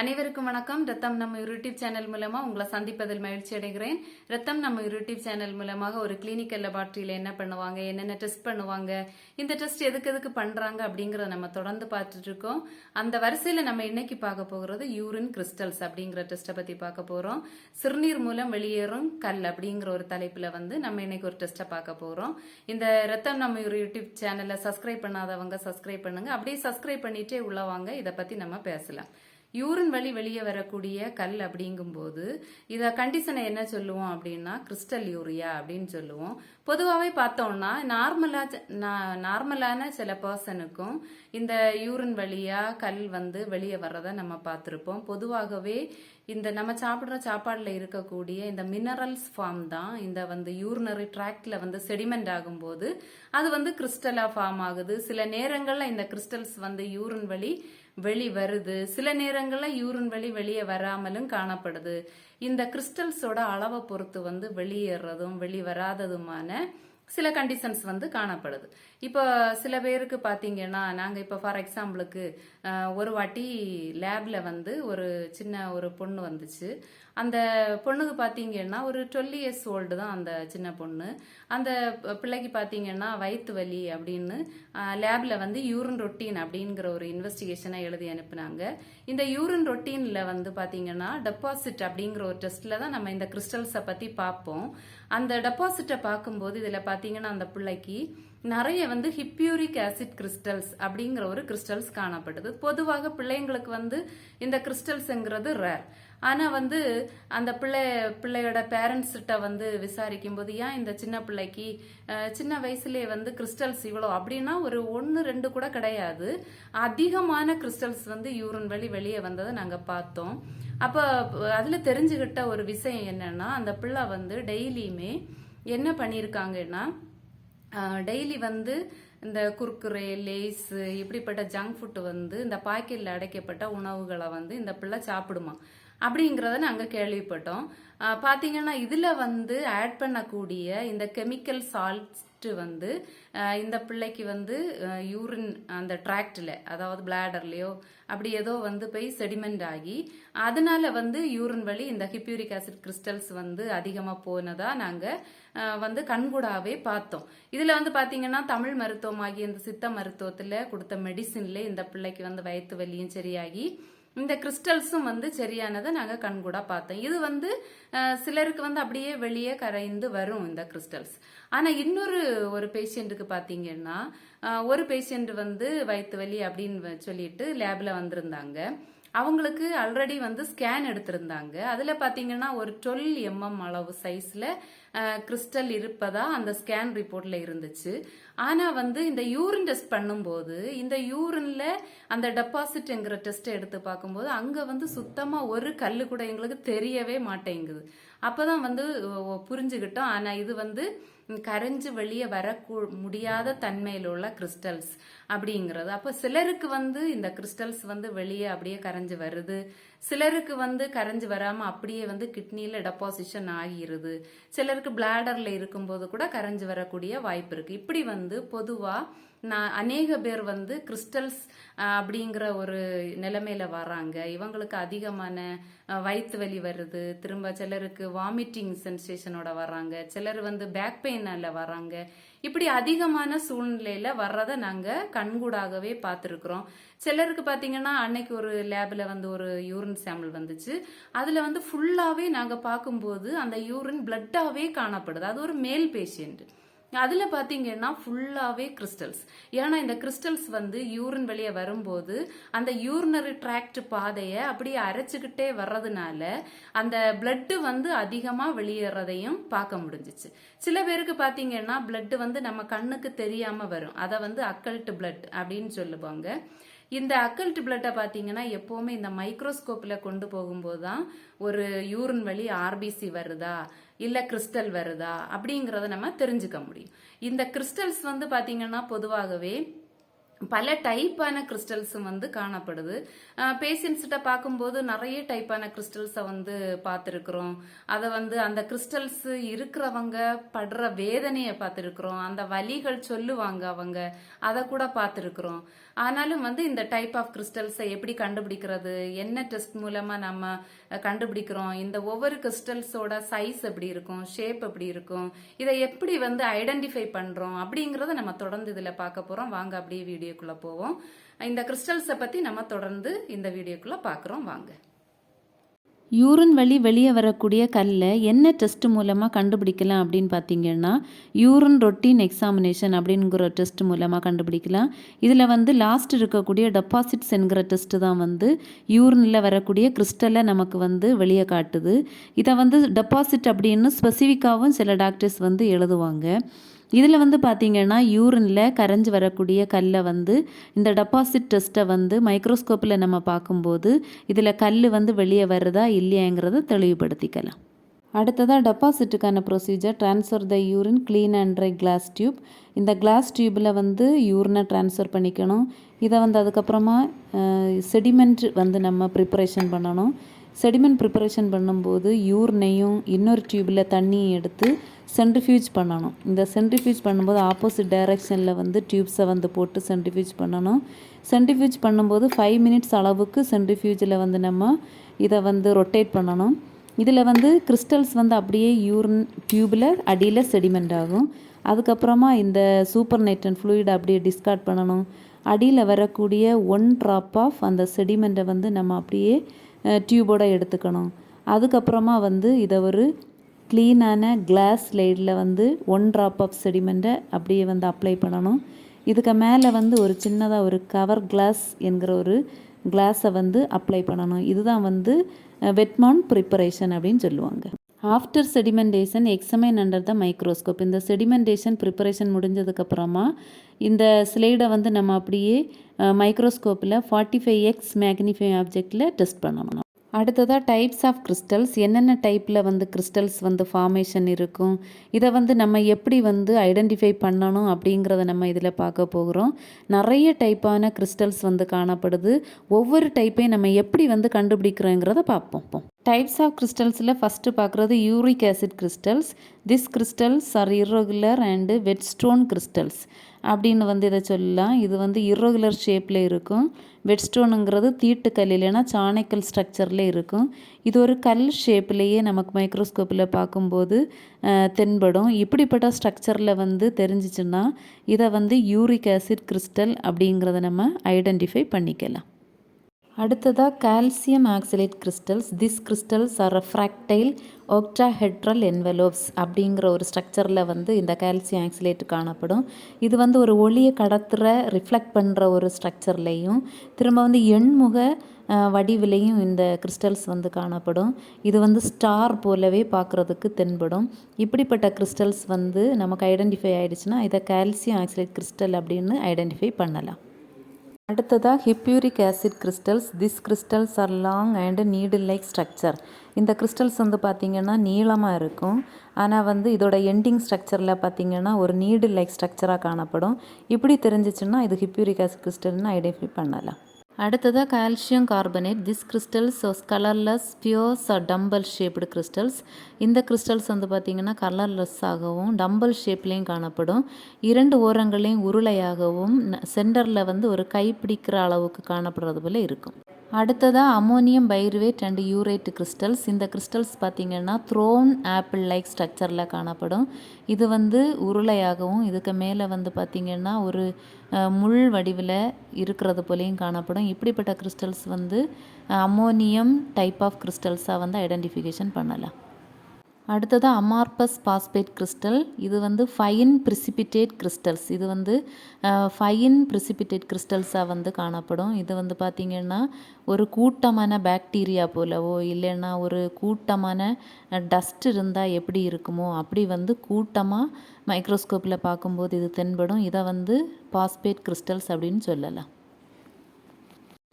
அனைவருக்கும் வணக்கம். ரத்தம் நம்ம யூடியூப் சேனல் மூலமா உங்களை சந்திப்பதில் மகிழ்ச்சி அடைகிறேன். ரத்தம் நம்ம யூடியூப் சேனல் மூலமாக ஒரு கிளினிக்கல் லெபார்ட்ரியில என்ன பண்ணுவாங்க என்னென்ன டெஸ்ட் பண்ணுவாங்க இந்த டெஸ்ட் எதுக்கு எதுக்கு பண்றாங்க அப்படிங்கறத நம்ம தொடர்ந்து பார்த்துட்டு இருக்கோம். அந்த வரிசையில நம்ம இன்னைக்கு பார்க்க போகிறது? யூரின் கிறிஸ்டல்ஸ் அப்படிங்கிற டெஸ்ட்டை பத்தி பார்க்க போறோம். சிறுநீர் மூலம் வெளியேறும் கல் அப்படிங்கிற ஒரு தலைப்புல வந்து நம்ம இன்னைக்கு ஒரு டெஸ்ட்டை பார்க்க போறோம். இந்த ரத்தம் நம்ம யூடியூப் சேனலை சப்ஸ்கிரைப் பண்ணாதவங்க சப்ஸ்கிரைப் பண்ணுங்க. அப்படியே சப்ஸ்கிரைப் பண்ணிட்டே உள்ள வாங்க. இதை பத்தி நம்ம பேசலாம். யூரின் வழி வெளியே வரக்கூடிய கல் அப்படிங்கும்போது இதை கண்டிஷனை என்ன சொல்லுவோம் அப்படின்னா கிறிஸ்டல் யூரியா அப்படின்னு சொல்லுவோம். பொதுவாகவே பார்த்தோம்னா நார்மலா நார்மலான சில பர்சனுக்கும் இந்த யூரின் வழியாக கல் வந்து வெளியே வர்றதை நம்ம பார்த்துருப்போம். பொதுவாகவே இந்த நம்ம சாப்பிட்ற சாப்பாடில் இருக்கக்கூடிய இந்த மினரல்ஸ் ஃபார்ம் தான் இந்த வந்து யூரினரி ட்ராக்டில் வந்து செடிமெண்ட் ஆகும்போது அது வந்து கிறிஸ்டலாக ஃபார்ம் ஆகுது. சில நேரங்களில் இந்த கிறிஸ்டல்ஸ் வந்து யூரின் வழி வெளி வருது. சில நேரங்கள்ல யூரின் வெளி வெளியே வராமலும் காணப்படுது. இந்த கிறிஸ்டல்ஸோட அளவை பொறுத்து வந்து வெளியேறதும் வெளி வராததுமான சில கண்டிஷன்ஸ் வந்து காணப்படுது. இப்போ சில பேருக்கு பார்த்தீங்கன்னா நாங்கள் இப்போ ஃபார் எக்ஸாம்பிளுக்கு ஒரு வாட்டி லேபில் வந்து ஒரு சின்ன ஒரு பொண்ணு வந்துச்சு. அந்த பொண்ணுக்கு பார்த்தீங்கன்னா ஒரு டுவெல் இயர்ஸ் ஓல்டு தான் அந்த சின்ன பொண்ணு. அந்த பிள்ளைக்கு பார்த்தீங்கன்னா வயிற்று வலி அப்படின்னு லேபில் வந்து யூரின் ரொட்டீன் அப்படிங்கிற ஒரு இன்வெஸ்டிகேஷனை எழுதி அனுப்புனாங்க. இந்த யூரின் ரொட்டீனில் வந்து பார்த்தீங்கன்னா டெபாசிட் அப்படிங்கிற ஒரு டெஸ்ட்டில் தான் நம்ம இந்த கிறிஸ்டல்ஸை பற்றி பார்ப்போம் அந்த டெபாசிட்டை பார்க்கும்போது இதில் பார்த்தீங்கன்னா அந்த பிள்ளைக்கு நிறைய வந்து ஹிப்பியூரிக் ஆசிட் கிறிஸ்டல்ஸ் அப்படிங்கிற ஒரு கிறிஸ்டல்ஸ் காணப்படுது. பொதுவாக பிள்ளைங்களுக்கு வந்து இந்த கிறிஸ்டல்ஸ்ங்கிறது ரேர் ஆனால் வந்து அந்த பிள்ளை பிள்ளையோட பேரண்ட்ஸ்கிட்ட வந்து விசாரிக்கும் போது ஏன் இந்த சின்ன பிள்ளைக்கு சின்ன வயசுலேயே வந்து கிறிஸ்டல்ஸ் இவ்வளோ அப்படின்னா ஒரு ஒன்று ரெண்டு கூட கிடையாது. அதிகமான கிறிஸ்டல்ஸ் வந்து யூரின் வழி வெளியே வந்ததை நாங்கள் பார்த்தோம். அப்போ அதில் தெரிஞ்சுக்கிட்ட ஒரு விஷயம் என்னன்னா அந்த பிள்ளை வந்து டெய்லியுமே என்ன பண்ணியிருக்காங்கன்னா டெய்லி வந்து இந்த குர்குரே லேஸ் இப்படிப்பட்ட ஜங்க் ஃபுட்டு வந்து இந்த பாக்கெட்டில் அடைக்கப்பட்ட உணவுகளை வந்து இந்த பிள்ளை சாப்பிடுமா? அப்படிங்கிறத நாங்கள் கேள்விப்பட்டோம். பார்த்தீங்கன்னா இதில் வந்து ஆட் பண்ணக்கூடிய இந்த கெமிக்கல் சால்ட்ஸ் வந்து இந்த பிள்ளைக்கு வந்து யூரின் அந்த ட்ராக்டில் அதாவது பிளாடர்லயோ அப்படி ஏதோ வந்து போய் செடிமெண்ட் ஆகி அதனால வந்து யூரின் வழி இந்த ஹிப்யூரிக் ஆசிட் கிறிஸ்டல்ஸ் வந்து அதிகமாக போனதாக நாங்கள் வந்து கண்கூடாவே பார்த்தோம். இதில் வந்து பார்த்தீங்கன்னா தமிழ் மருத்துவம் இந்த சித்த மருத்துவத்தில் கொடுத்த மெடிசின்ல இந்த பிள்ளைக்கு வந்து வயிற்று வலியும் சரியாகி இந்த கிறிஸ்டல்ஸும் வந்து சரியானதை நாங்கள் கண்கூடாக பார்த்தோம். இது வந்து சிலருக்கு வந்து அப்படியே வெளியே கரைந்து வரும் இந்த கிறிஸ்டல்ஸ் ஆனால் இன்னொரு ஒரு பேஷண்ட்டுக்கு பார்த்தீங்கன்னா ஒரு பேஷண்ட் வந்து வயிற்று வலி அப்படின்னு சொல்லிட்டு லேபில் வந்திருந்தாங்க. அவங்களுக்கு ஆல்ரெடி வந்து ஸ்கேன் எடுத்திருந்தாங்க. அதில் பார்த்தீங்கன்னா ஒரு டுவெல் எம்எம் அளவு சைஸில் கிறிஸ்டல் இருப்பதா அந்த ஸ்கேன் ரிப்போர்ட்டில் இருந்துச்சு. ஆனால் வந்து இந்த யூரின் டெஸ்ட் பண்ணும்போது இந்த யூரின்ல அந்த டெபாசிட்ங்கிற டெஸ்ட்டை எடுத்து பார்க்கும்போது அங்கே வந்து சுத்தமாக ஒரு கல் கூட எங்களுக்கு தெரியவே மாட்டேங்குது. அப்பதான் வந்து புரிஞ்சுக்கிட்டோம் ஆனால் இது வந்து கரைஞ்சு வெளியே வர முடியாத தன்மையில் உள்ள கிறிஸ்டல்ஸ் அப்படிங்கிறது. அப்போ சிலருக்கு வந்து இந்த கிறிஸ்டல்ஸ் வந்து வெளியே அப்படியே கரைஞ்சு வருது. சிலருக்கு வந்து கரைஞ்சு வராமல் அப்படியே வந்து கிட்னியில் டெபாசிஷன் ஆகிருது. சிலருக்கு பிளாடரில் இருக்கும்போது கூட கரைஞ்சு வரக்கூடிய வாய்ப்பு இருக்குது இப்படி வந்து பொதுவாக நான் அநேக பேர் வந்து கிறிஸ்டல்ஸ் அப்படிங்கிற ஒரு நிலைமையில வராங்க. இவங்களுக்கு அதிகமான வயிற்று வலி வருது. திரும்ப சிலருக்கு வாமிட்டிங் சென்சேஷனோட வராங்க. சிலர் வந்து பேக் பெயினால வராங்க இப்படி அதிகமான சூழ்நிலையில் வர்றதை நாங்கள் கண்கூடாகவே பார்த்துருக்குறோம். சிலருக்கு பார்த்தீங்கன்னா அன்னைக்கு ஒரு லேபில் வந்து ஒரு யூரின் சாம்பிள் வந்துச்சு. அதில் வந்து ஃபுல்லாகவே நாங்கள் பார்க்கும்போது அந்த யூரின் பிளட்டாகவே காணப்படுது. அது ஒரு மேல் பேஷண்ட் அதில் பார்த்தீங்கன்னா ஃபுல்லாகவே கிறிஸ்டல்ஸ் ஏன்னா இந்த கிறிஸ்டல்ஸ் வந்து யூரின் வெளியே வரும்போது அந்த யூரினரி ட்ராக்ட் பாதையை அப்படியே அரைச்சிக்கிட்டே வர்றதுனால அந்த பிளட்டு வந்து அதிகமாக வெளியேறதையும் பார்க்க முடிஞ்சிச்சு. சில பேருக்கு பார்த்தீங்கன்னா பிளட்டு வந்து நம்ம கண்ணுக்கு தெரியாமல் வரும். அதை வந்து அக்கல்ட் பிளட் அப்படின்னு சொல்லுவாங்க. இந்த அக்கல்ட் பிளட்டை பார்த்தீங்கன்னா எப்போவுமே இந்த மைக்ரோஸ்கோப்பில் கொண்டு போகும்போது தான் ஒரு யூரின் வழி ஆர்பிசி வருதா? இல்லை கிறிஸ்டல் வருதா? அப்படிங்கிறத நம்ம தெரிஞ்சுக்க முடியும். இந்த கிறிஸ்டல்ஸ் வந்து பார்த்தீங்கன்னா பொதுவாகவே பல டைப்பான கிறிஸ்டல்ஸும் வந்து காணப்படுது. பேஷண்ட்ஸ்கிட்ட பார்க்கும்போது நிறைய டைப்பான கிறிஸ்டல்ஸை வந்து பார்த்துருக்குறோம். அதை வந்து அந்த கிறிஸ்டல்ஸ் இருக்கிறவங்க படுற வேதனையை பார்த்துருக்குறோம். அந்த வலிகள் சொல்லுவாங்க அவங்க. அதை கூட பார்த்துருக்குறோம். ஆனாலும் வந்து இந்த டைப் ஆஃப் கிறிஸ்டல்ஸை எப்படி கண்டுபிடிக்கிறது? என்ன டெஸ்ட் மூலமாக நம்ம கண்டுபிடிக்கிறோம்? இந்த ஒவ்வொரு கிறிஸ்டல்ஸோட சைஸ் எப்படி இருக்கும்? ஷேப் எப்படி இருக்கும்? இதை எப்படி வந்து ஐடென்டிஃபை பண்ணுறோம் அப்படிங்கிறத நம்ம தொடர்ந்து இதில் பார்க்க போகிறோம் வாங்க அப்படியே வீடியோ வீடியோக்குள்ளே போவோம். இந்த கிறிஸ்டல்ஸை பற்றி நம்ம தொடர்ந்து இந்த வீடியோக்குள்ளே பார்க்குறோம் வாங்க. யூரின் வழி வெளியே வரக்கூடிய கல்லை என்ன டெஸ்ட் மூலமாக கண்டுபிடிக்கலாம் அப்படின்னு பார்த்தீங்கன்னா யூரின் ரொட்டீன் எக்ஸாமினேஷன் அப்படிங்கிற டெஸ்ட் மூலமாக கண்டுபிடிக்கலாம். இதில் வந்து லாஸ்ட் இருக்கக்கூடிய டெபாசிட்ஸ் என்கிற டெஸ்ட் தான் வந்து யூரினில் வரக்கூடிய கிறிஸ்டலை நமக்கு வந்து வெளியே காட்டுது. இதை வந்து டெபாசிட் அப்படின்னு ஸ்பெசிஃபிக்காகவும் சில டாக்டர்ஸ் வந்து எழுதுவாங்க. இதில் வந்து பார்த்தீங்கன்னா யூரினில் கரைஞ்சி வரக்கூடிய கல்லை வந்து இந்த டெபாசிட் டெஸ்ட்டை வந்து மைக்ரோஸ்கோப்பில் நம்ம பார்க்கும்போது இதில் கல் வந்து வெளியே வருதா இல்லையாங்கிறத தெளிவுபடுத்திக்கலாம். அடுத்ததாக டெபாசிட்டுக்கான procedure transfer the urine clean and dry glass tube இந்த கிளாஸ் டியூப்பில் வந்து யூரினை ட்ரான்ஸ்ஃபர் பண்ணிக்கணும். இதை வந்து அதுக்கப்புறமா செடிமெண்ட் வந்து நம்ம ப்ரிப்பரேஷன் பண்ணணும். செடிமெண்ட் ப்ரிப்பரேஷன் பண்ணும்போது யூர்னையும் இன்னொரு டியூப்பில் தண்ணியும் எடுத்து சென்ட்ரிஃபியூஜ் பண்ணணும். இந்த சென்ட்ரிஃபியூஜ் பண்ணும்போது ஆப்போசிட் டைரெக்ஷனில் வந்து டியூப்ஸை வந்து போட்டு சென்ட்ரிஃபியூஜ் பண்ணணும். சென்ட்ரிஃபியூஜ் பண்ணும்போது ஃபைவ் மினிட்ஸ் அளவுக்கு சென்ட்ரிஃபியூஜில் வந்து நம்ம இதை வந்து ரொட்டேட் பண்ணணும். இதில் வந்து கிறிஸ்டல்ஸ் வந்து அப்படியே யூரின் டியூப்பில் அடியில் செடிமெண்ட் ஆகும். அதுக்கப்புறமா இந்த சூப்பர் நைட்ரன் ஃப்ளூயிட் அப்படியே டிஸ்கார்ட் பண்ணணும். அடியில் வரக்கூடிய ஒன் ட்ராப் ஆஃப் அந்த செடிமெண்ட்டை வந்து நம்ம அப்படியே டியூபோட எடுத்துக்கணும். அதுக்கப்புறமா வந்து இதை ஒரு க்ளீனான கிளாஸ் லைடில் வந்து ஒன் ட்ராப் ஆஃப் செடிமெண்ட்டை அப்படியே வந்து அப்ளை பண்ணணும். இதுக்கு மேலே வந்து ஒரு சின்னதாக ஒரு கவர் கிளாஸ் என்கிற ஒரு கிளாஸை வந்து அப்ளை பண்ணணும். இதுதான் வந்து வெட்மான் ப்ரிப்பரேஷன் அப்படின்னு சொல்லுவாங்க. After sedimentation examine under the microscope இந்த செடிமெண்டேஷன் ப்ரிப்பரேஷன் முடிஞ்சதுக்கப்புறமா இந்த ஸ்லைடை வந்து நம்ம அப்படியே மைக்ரோஸ்கோப்பில் ஃபார்ட்டி ஃபைவ் எக்ஸ் மேக்னிஃபை ஆப்ஜெக்டில் டெஸ்ட் பண்ணணும். அடுத்ததாக டைப்ஸ் ஆஃப் கிறிஸ்டல்ஸ் என்னென்ன டைப்பில் வந்து கிறிஸ்டல்ஸ் வந்து ஃபார்மேஷன் இருக்கும்? இதை வந்து நம்ம எப்படி வந்து ஐடென்டிஃபை பண்ணணும் அப்படிங்கிறத நம்ம இதில் பார்க்க போகிறோம். நிறைய டைப்பான கிறிஸ்டல்ஸ் வந்து காணப்படுது. ஒவ்வொரு டைப்பையும் நம்ம எப்படி வந்து கண்டுபிடிக்கிறோங்கிறத பார்ப்போம் டைப்ஸ் ஆஃப் கிறிஸ்டல்ஸில் ஃபஸ்ட்டு பார்க்குறது uric acid crystals this crystals are irregular and whetstone crystals அப்படின்னு வந்து இதை சொல்லலாம். இது வந்து இரகுலர் ஷேப்பில் இருக்கும். வெட் ஸ்டோனுங்கிறது தீட்டுக்கல் இல்லைன்னா சாணைக்கல் ஸ்ட்ரக்சரில் இருக்கும். இது ஒரு கல் ஷேப்லேயே நமக்கு மைக்ரோஸ்கோப்பில் பார்க்கும்போது தென்படும். இப்படிப்பட்ட ஸ்ட்ரக்சரில் வந்து தெரிஞ்சிச்சுன்னா இதை வந்து யூரிக் ஆசிட் கிறிஸ்டல் அப்படிங்கிறத நம்ம ஐடென்டிஃபை பண்ணிக்கலாம். அடுத்ததாக calcium oxalate crystals. This crystals are fractile octahedral envelopes அப்படிங்கிற ஒரு ஸ்ட்ரக்சரில் வந்து இந்த கால்சியம் ஆக்சிலேட் காணப்படும். இது வந்து ஒரு ஒளியை கடத்துகிற ரிஃப்ளெக்ட் பண்ணுற ஒரு ஸ்ட்ரக்சர்லேயும் திரும்ப வந்து எண்முக வடிவிலையும் இந்த கிறிஸ்டல்ஸ் வந்து காணப்படும். இது வந்து ஸ்டார் போலவே பார்க்குறதுக்கு தென்படும். இப்படிப்பட்ட கிறிஸ்டல்ஸ் வந்து நமக்கு ஐடென்டிஃபை ஆகிடுச்சுன்னா இதை கால்சியம் ஆக்சிலேட் கிறிஸ்டல் அப்படின்னு ஐடென்டிஃபை பண்ணலாம். அடுத்ததாக hippuric acid crystals this crystals are long and needle like structure இந்த கிறிஸ்டல்ஸ் வந்து பார்த்திங்கன்னா நீளமாக இருக்கும். ஆனால் வந்து இதோட எண்டிங் ஸ்ட்ரக்சரில் பார்த்திங்கன்னா ஒரு நீடில் லைக் ஸ்ட்ரக்சராக காணப்படும். இப்படி தெரிஞ்சிச்சுன்னா இது ஹிப்யூரிக் ஆசிட் கிறிஸ்டல்னு ஐடென்டிஃபை பண்ணலாம். அடுத்ததாக calcium carbonate. This crystals colourless spheres dumbbell shaped crystals இந்த கிறிஸ்டல்ஸ் வந்து பார்த்திங்கன்னா கலர்லெஸ் ஆகவும் டம்பல் ஷேப்லேயும் காணப்படும். இரண்டு ஓரங்களையும் உருளையாகவும் சென்டரில் வந்து ஒரு கை பிடிக்கிற அளவுக்கு காணப்படுறது போல் இருக்கும். அடுத்ததாக ammonium biurate and urate crystals. இந்த கிறிஸ்டல்ஸ் பார்த்திங்கன்னா த்ரோன் ஆப்பிள் லைக் ஸ்ட்ரக்சரில் காணப்படும். இது வந்து உருளையாகவும் இதுக்கு மேலே வந்து பார்த்திங்கன்னா ஒரு முள் வடிவில் இருக்கிறது போலேயும் காணப்படும். இப்படிப்பட்ட கிறிஸ்டல்ஸ் வந்து அமோனியம் டைப் ஆஃப் கிறிஸ்டல்ஸாக வந்து ஐடென்டிஃபிகேஷன் பண்ணலாம். அடுத்ததாக அமார்பஸ் பாஸ்பேட் கிறிஸ்டல். இது வந்து ஃபைன் பிரிசிபிட்டேட் கிறிஸ்டல்ஸ். இது வந்து ஃபைன் பிரிசிபிட்டேட் கிறிஸ்டல்ஸாக வந்து காணப்படும். இது வந்து பார்த்திங்கன்னா ஒரு கூட்டமான பாக்டீரியா போலவோ இல்லைன்னா ஒரு கூட்டமான டஸ்ட் இருந்தால் எப்படி இருக்குமோ அப்படி வந்து கூட்டமாக மைக்ரோஸ்கோப்பில் பார்க்கும்போது இது தென்படும். இதை வந்து பாஸ்பேட் கிறிஸ்டல்ஸ் அப்படின்னு சொல்லலாம்.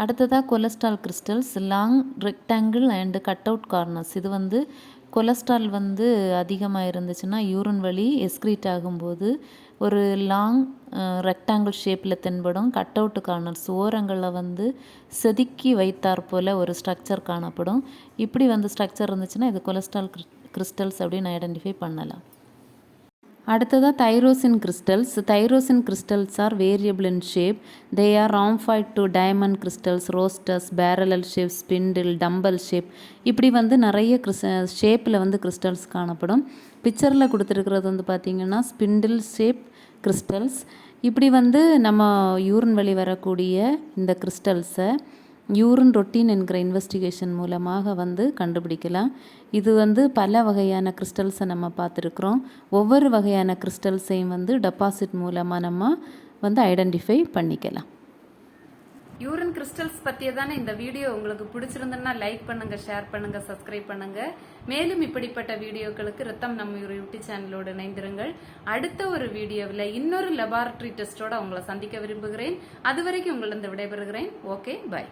அடுத்ததாக cholesterol crystals long rectangle and cut out corners. இது வந்து கொலஸ்ட்ரால் வந்து அதிகமாக இருந்துச்சுன்னா யூரின் வழி எஸ்க்ரீட் ஆகும்போது ஒரு லாங் ரெக்டாங்கிள் ஷேப்பில் தென்படும். கட் அவுட்டு கார்னர்ஸ் ஓரங்களில் வந்து செதுக்கி வைத்தார் போல் ஒரு ஸ்ட்ரக்சர் காணப்படும். இப்படி வந்து ஸ்ட்ரக்சர் இருந்துச்சுன்னா இது கொலஸ்ட்ரால் கிறிஸ்டல்ஸ் அப்படின்னு ஐடென்டிஃபை பண்ணலாம். அடுத்ததாக tyrosine crystals tyrosine crystals are variable in shape they are rhomboid to diamond crystals rosettes parallel shape spindle dumbbell shape இப்படி வந்து நிறைய கிறிஸ் ஷேப்பில் வந்து கிறிஸ்டல்ஸ் காணப்படும். பிக்சரில் கொடுத்துருக்கிறது வந்து பார்த்திங்கன்னா ஸ்பிண்டில் ஷேப் கிறிஸ்டல்ஸ் இப்படி வந்து நம்ம யூரின் வழி வரக்கூடிய இந்த கிறிஸ்டல்ஸை யூரின் ரொட்டீன் என்கிற இன்வெஸ்டிகேஷன் மூலமாக வந்து கண்டுபிடிக்கலாம். இது வந்து பல வகையான கிறிஸ்டல்ஸை நம்ம பார்த்துருக்குறோம். ஒவ்வொரு வகையான கிறிஸ்டல்ஸையும் வந்து டெபாசிட் மூலமாக நம்ம வந்து ஐடென்டிஃபை பண்ணிக்கலாம். யூரின் கிறிஸ்டல்ஸ் பற்றியே தானே இந்த வீடியோ உங்களுக்கு பிடிச்சிருந்ததுன்னா லைக் பண்ணுங்க ஷேர் பண்ணுங்க சப்ஸ்கிரைப் பண்ணுங்க. மேலும் இப்படிப்பட்ட வீடியோக்களுக்கு ரத்தம் நம்ம யூடியூப் சேனலோடு இணைந்திருங்கள். அடுத்த ஒரு வீடியோவில் இன்னொரு லெபார்டரி டெஸ்டோட உங்களை சந்திக்க விரும்புகிறேன். அது வரைக்கும் உங்களிருந்து விடைபெறுகிறேன். Okay bye